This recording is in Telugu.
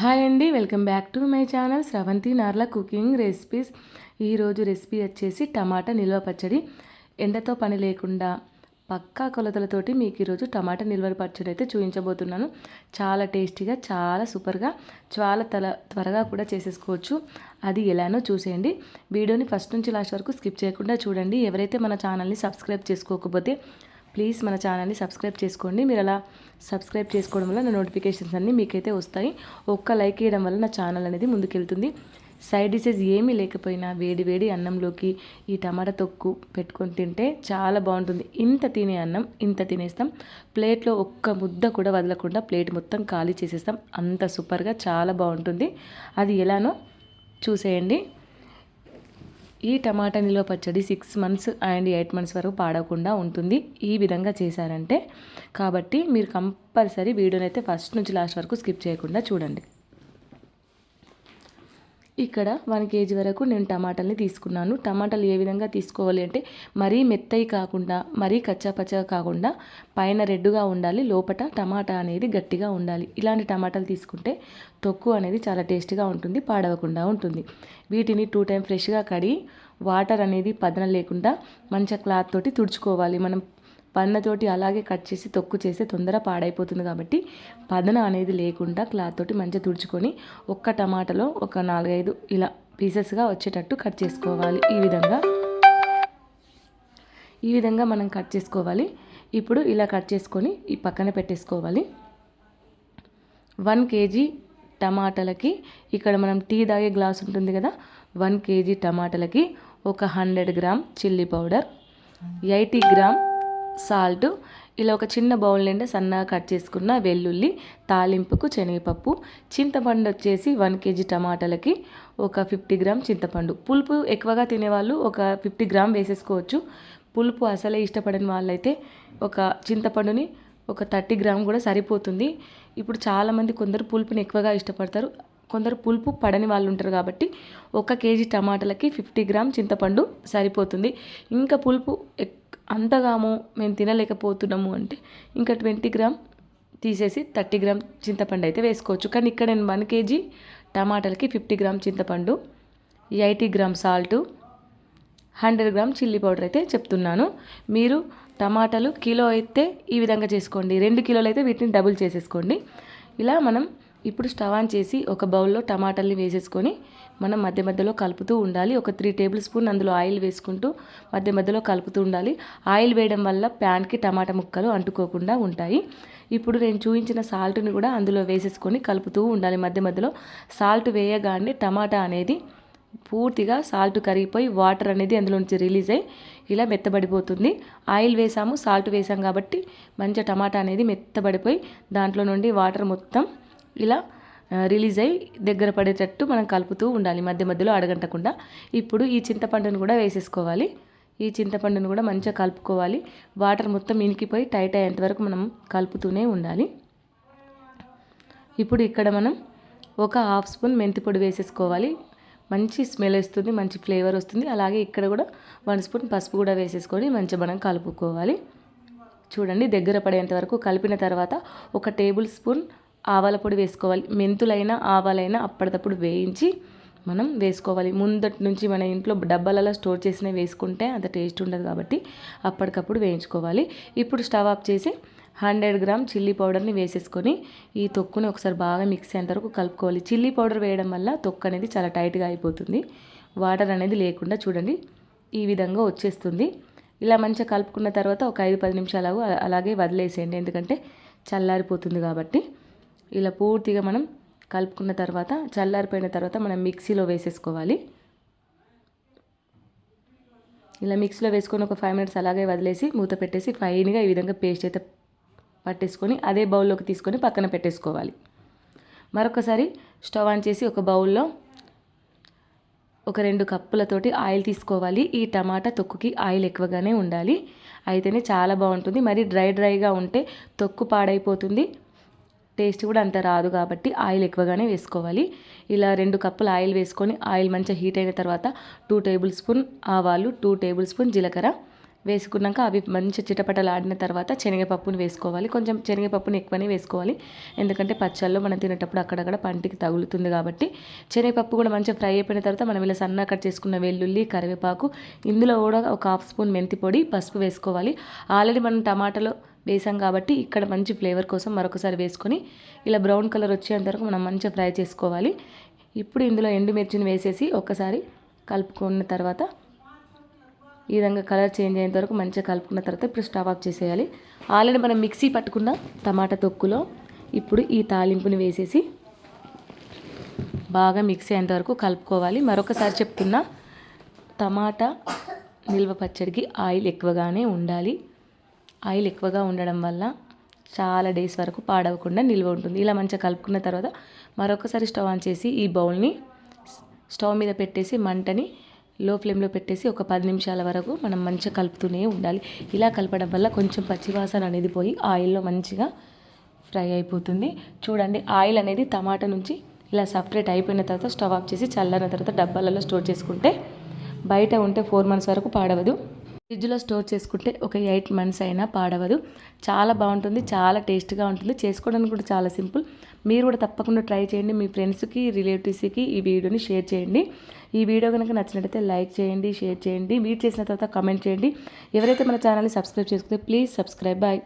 హాయ్ అండి welcome back to my channel Sravanthi Narla cooking recipes. ఈరోజు రెసిపీ వచ్చేసి టమాటా నిల్వ పచ్చడి. ఎండతో పని లేకుండా పక్కా కొలతలతోటి మీకు ఈరోజు టమాటా నిల్వ పచ్చడి అయితే చూపించబోతున్నాను. చాలా టేస్టీగా చాలా సూపర్గా చాలా తల త్వరగా కూడా చేసేసుకోవచ్చు. అది ఎలానో చూసేయండి. వీడియోని ఫస్ట్ నుంచి లాస్ట్ వరకు స్కిప్ చేయకుండా చూడండి. ఎవరైతే మన ఛానల్ని సబ్స్క్రైబ్ చేసుకోకపోతే ప్లీజ్ మన ఛానల్ని సబ్స్క్రైబ్ చేసుకోండి. మీరు అలా సబ్స్క్రైబ్ చేసుకోవడం వల్ల నా నోటిఫికేషన్స్ అన్నీ మీకైతే వస్తాయి. ఒక్క లైక్ వేయడం వల్ల నా ఛానల్ అనేది ముందుకెళ్తుంది. సైడ్ డిషెస్ ఏమీ లేకపోయినా వేడి వేడి అన్నంలోకి ఈ టమాటా తొక్కు పెట్టుకొని తింటే చాలా బాగుంటుంది. ఇంత తినే అన్నం ఇంత తినేస్తాం. ప్లేట్లో ఒక్క ముద్ద కూడా వదలకుండా ప్లేట్ మొత్తం ఖాళీ చేసేస్తాం. అంత సూపర్గా చాలా బాగుంటుంది. అది ఎలానో చూసేయండి. ఈ టమాటా నిల్వ పచ్చడి six months and eight months వరకు పాడకుండా ఉంటుంది. ఈ విధంగా చేశారంటే కాబట్టి మీరు కంపల్సరీ వీడియోనైతే అయితే ఫస్ట్ నుంచి లాస్ట్ వరకు స్కిప్ చేయకుండా చూడండి. ఇక్కడ వన్ కేజీ వరకు నేను టమాటాలని తీసుకున్నాను. టమాటాలు ఏ విధంగా తీసుకోవాలి అంటే మరీ మెత్తయి కాకుండా మరీ కచ్చాపచ్చగా కాకుండా పైన రెడ్డుగా ఉండాలి లోపల టమాటా అనేది గట్టిగా ఉండాలి. ఇలాంటి టమాటాలు తీసుకుంటే తొక్కు అనేది చాలా టేస్ట్గా ఉంటుంది పాడవకుండా ఉంటుంది. వీటిని టూ టైం ఫ్రెష్గా కడిగి వాటర్ అనేది పదన లేకుండా మంచిగా క్లాత్ తోటి తుడుచుకోవాలి. మనం పన్నతోటి అలాగే కట్ చేసి తొక్కు చేస్తే తొందర పాడైపోతుంది కాబట్టి పదన అనేది లేకుండా క్లాత్ తోటి మంచిగా తుడుచుకొని ఒక్క టమాటాలో ఒక నాలుగైదు ఇలా పీసెస్గా వచ్చేటట్టు కట్ చేసుకోవాలి. ఈ విధంగా. ఈ విధంగా మనం కట్ చేసుకోవాలి. ఇప్పుడు ఇలా కట్ చేసుకొని ఈ పక్కన పెట్టేసుకోవాలి. వన్ కేజీ టమాటాలకి ఇక్కడ మనం టీ తాగే గ్లాస్ ఉంటుంది కదా వన్ కేజీ టమాటాలకి ఒక hundred gram chilli powder eighty gram salt ఇలా ఒక చిన్న బౌల్ నిండా సన్నగా కట్ చేసుకున్న వెల్లుల్లి తాలింపుకు శనగపప్పు చింతపండు వచ్చేసి వన్ కేజీ టమాటాలకి ఒక ఫిఫ్టీ గ్రామ్ చింతపండు. పులుపు ఎక్కువగా తినేవాళ్ళు ఒక ఫిఫ్టీ గ్రామ్ వేసేసుకోవచ్చు. పులుపు అసలే ఇష్టపడని వాళ్ళైతే ఒక చింతపండుని ఒక థర్టీ గ్రామ్ కూడా సరిపోతుంది. ఇప్పుడు చాలామంది కొందరు పులుపుని ఎక్కువగా ఇష్టపడతారు. కొందరు పులుపు పడని వాళ్ళు ఉంటారు కాబట్టి ఒక కేజీ టమాటాలకి ఫిఫ్టీ గ్రామ్ చింతపండు సరిపోతుంది. ఇంకా పులుపు అంతగాము మేము తినలేకపోతున్నాము అంటే ఇంకా ట్వంటీ గ్రామ్ తీసేసి థర్టీ గ్రామ్ చింతపండు అయితే వేసుకోవచ్చు. కానీ ఇక్కడ నేను వన్ కేజీ టమాటాలకి ఫిఫ్టీ గ్రామ్ చింతపండు eighty gram salt hundred gram chilli powder అయితే చెప్తున్నాను. మీరు టమాటాలు కిలో అయితే ఈ విధంగా చేసుకోండి. రెండు కిలోలు అయితే వీటిని డబుల్ చేసేసుకోండి. ఇలా మనం ఇప్పుడు స్టవ్ ఆన్ చేసి ఒక బౌల్లో టమాటాలని వేసేసుకొని మనం మధ్య మధ్యలో కలుపుతూ ఉండాలి. ఒక త్రీ టేబుల్ స్పూన్ అందులో ఆయిల్ వేసుకుంటూ మధ్య మధ్యలో కలుపుతూ ఉండాలి. ఆయిల్ వేయడం వల్ల ప్యాన్కి టమాటా ముక్కలు అంటుకోకుండా ఉంటాయి. ఇప్పుడు నేను చూపించిన సాల్ట్ని కూడా అందులో వేసేసుకొని కలుపుతూ ఉండాలి మధ్య మధ్యలో. సాల్ట్ వేయగానే టమాటా అనేది పూర్తిగా సాల్ట్ కరిగిపోయి వాటర్ అనేది అందులో నుంచి రిలీజ్ అయ్యి ఇలా మెత్తబడిపోతుంది. ఆయిల్ వేసాము సాల్ట్ వేసాం కాబట్టి మంచిగా టమాటా అనేది మెత్తబడిపోయి దాంట్లో నుండి వాటర్ మొత్తం ఇలా రిలీజ్ అయ్యి దగ్గర పడేటట్టు మనం కలుపుతూ ఉండాలి. మధ్య మధ్యలో అడగంటకుండా. ఇప్పుడు ఈ చింతపండును కూడా వేసేసుకోవాలి. ఈ చింతపండును కూడా మంచిగా కలుపుకోవాలి. వాటర్ మొత్తం ఇనికిపోయి టైట్ అయ్యేంత వరకు మనం కలుపుతూనే ఉండాలి. ఇప్పుడు ఇక్కడ మనం ఒక హాఫ్ స్పూన్ మెంతి పొడి వేసేసుకోవాలి. మంచి స్మెల్ వస్తుంది మంచి ఫ్లేవర్ వస్తుంది. అలాగే ఇక్కడ కూడా వన్ స్పూన్ పసుపు కూడా వేసేసుకొని మంచిగా మనం కలుపుకోవాలి. చూడండి దగ్గర పడేంత వరకు కలిపిన తర్వాత ఒక టేబుల్ స్పూన్ ఆవాల పొడి వేసుకోవాలి. మెంతులైనా ఆవాలైనా అప్పటికప్పుడు వేయించి మనం వేసుకోవాలి. ముందటి నుంచి మన ఇంట్లో డబ్బాలలో స్టోర్ చేసినవి వేసుకుంటే అంత టేస్ట్ ఉండదు కాబట్టి అప్పటికప్పుడు వేయించుకోవాలి. ఇప్పుడు స్టవ్ ఆఫ్ చేసి హండ్రెడ్ గ్రామ్ చిల్లీ పౌడర్ని వేసేసుకొని ఈ తొక్కుని ఒకసారి బాగా మిక్స్ అయ్యేంత వరకు కలుపుకోవాలి. చిల్లీ పౌడర్ వేయడం వల్ల తొక్కు అనేది చాలా టైట్గా అయిపోతుంది. వాటర్ అనేది లేకుండా చూడండి ఈ విధంగా వచ్చేస్తుంది. ఇలా మంచిగా కలుపుకున్న తర్వాత ఒక ఐదు పది నిమిషాలు అలాగే వదిలేసేయండి. ఎందుకంటే చల్లారిపోతుంది కాబట్టి ఇలా పూర్తిగా మనం కలుపుకున్న తర్వాత చల్లారిపోయిన తర్వాత మనం మిక్సీలో వేసేసుకోవాలి. ఇలా మిక్సీలో వేసుకొని ఒక ఫైవ్ మినిట్స్ అలాగే వదిలేసి మూత పెట్టేసి ఫైన్గా ఈ విధంగా పేస్ట్ అయితే పట్టేసుకొని అదే బౌల్లోకి తీసుకొని పక్కన పెట్టేసుకోవాలి. మరొకసారి స్టవ్ ఆన్ చేసి ఒక బౌల్లో ఒక రెండు కప్పులతోటి ఆయిల్ తీసుకోవాలి. ఈ టమాటా తొక్కుకి ఆయిల్ ఎక్కువగానే ఉండాలి. అయితేనే చాలా బాగుంటుంది. మరి డ్రై డ్రైగా ఉంటే తొక్కు పాడైపోతుంది. టేస్ట్ కూడా అంత రాదు కాబట్టి ఆయిల్ ఎక్కువగానే వేసుకోవాలి. ఇలా రెండు కప్పులు ఆయిల్ వేసుకొని ఆయిల్ మంచిగా హీట్ అయిన తర్వాత టూ టేబుల్ స్పూన్ ఆవాలు టూ టేబుల్ స్పూన్ జీలకర్ర వేసుకున్నాక అవి మంచి చిటపటలాడిన తర్వాత శనగపప్పును వేసుకోవాలి. కొంచెం శనగపప్పుని ఎక్కువనే వేసుకోవాలి. ఎందుకంటే పచ్చళ్ళు మనం తినేటప్పుడు అక్కడక్కడ పంటికి తగులుతుంది కాబట్టి శనగపప్పు కూడా మంచిగా ఫ్రై అయిపోయిన తర్వాత మనం ఇలా సన్న కట్ చేసుకున్న వెల్లుల్లి కరివేపాకు ఇందులో కూడా ఒక హాఫ్ స్పూన్ మెంతి పొడి పసుపు వేసుకోవాలి. ఆల్రెడీ మనం టమాటాలో వేసాం కాబట్టి ఇక్కడ మంచి ఫ్లేవర్ కోసం మరొకసారి వేసుకొని ఇలా బ్రౌన్ కలర్ వచ్చేంత వరకు మనం మంచిగా ఫ్రై చేసుకోవాలి. ఇప్పుడు ఇందులో ఎండుమిర్చిని వేసేసి ఒక్కసారి కలుపుకున్న తర్వాత ఈ విధంగా కలర్ చేంజ్ అయ్యేంత వరకు మంచిగా కలుపుకున్న తర్వాత ఇప్పుడు స్టవ్ ఆఫ్ చేసేయాలి. ఆల్రెడీ మనం మిక్సీ పట్టుకున్న టమాటా తొక్కులో ఇప్పుడు ఈ తాలింపుని వేసేసి బాగా మిక్స్ అయ్యేంత వరకు కలుపుకోవాలి. మరొకసారి చెప్తున్నా టమాటా నిల్వ పచ్చడికి ఆయిల్ ఎక్కువగానే ఉండాలి. ఆయిల్ ఎక్కువగా ఉండడం వల్ల చాలా డేస్ వరకు పాడవకుండా నిల్వ ఉంటుంది. ఇలా మంచిగా కలుపుకున్న తర్వాత మరొకసారి స్టవ్ ఆన్ చేసి ఈ బౌల్ని స్టవ్ మీద పెట్టేసి మంటని లో ఫ్లేమ్లో పెట్టేసి ఒక పది నిమిషాల వరకు మనం మంచిగా కలుపుతూనే ఉండాలి. ఇలా కలపడం వల్ల కొంచెం పచ్చివాసన అనేది పోయి ఆయిల్లో మంచిగా ఫ్రై అయిపోతుంది. చూడండి ఆయిల్ అనేది టమాటా నుంచి ఇలా సపరేట్ అయిపోయిన తర్వాత స్టవ్ ఆఫ్ చేసి చల్లారిన తర్వాత డబ్బాలలో స్టోర్ చేసుకుంటే బయట ఉంటే ఫోర్ మంత్స్ వరకు పాడవదు. ఫ్రిడ్జ్లో స్టోర్ చేసుకుంటే ఒక ఎయిట్ మంత్స్ అయినా పాడవదు. చాలా బాగుంటుంది చాలా టేస్ట్గా ఉంటుంది. చేసుకోవడానికి కూడా చాలా సింపుల్. మీరు కూడా తప్పకుండా ట్రై చేయండి. మీ ఫ్రెండ్స్కి రిలేటివ్స్కి ఈ వీడియోని షేర్ చేయండి. ఈ వీడియో కనుక నచ్చినట్టయితే లైక్ చేయండి షేర్ చేయండి. మీరు చేసిన తర్వాత కమెంట్ చేయండి. ఎవరైతే మన ఛానల్ని సబ్స్క్రైబ్ చేసుకుంటే ప్లీజ్ సబ్స్క్రైబ్. బాయ్.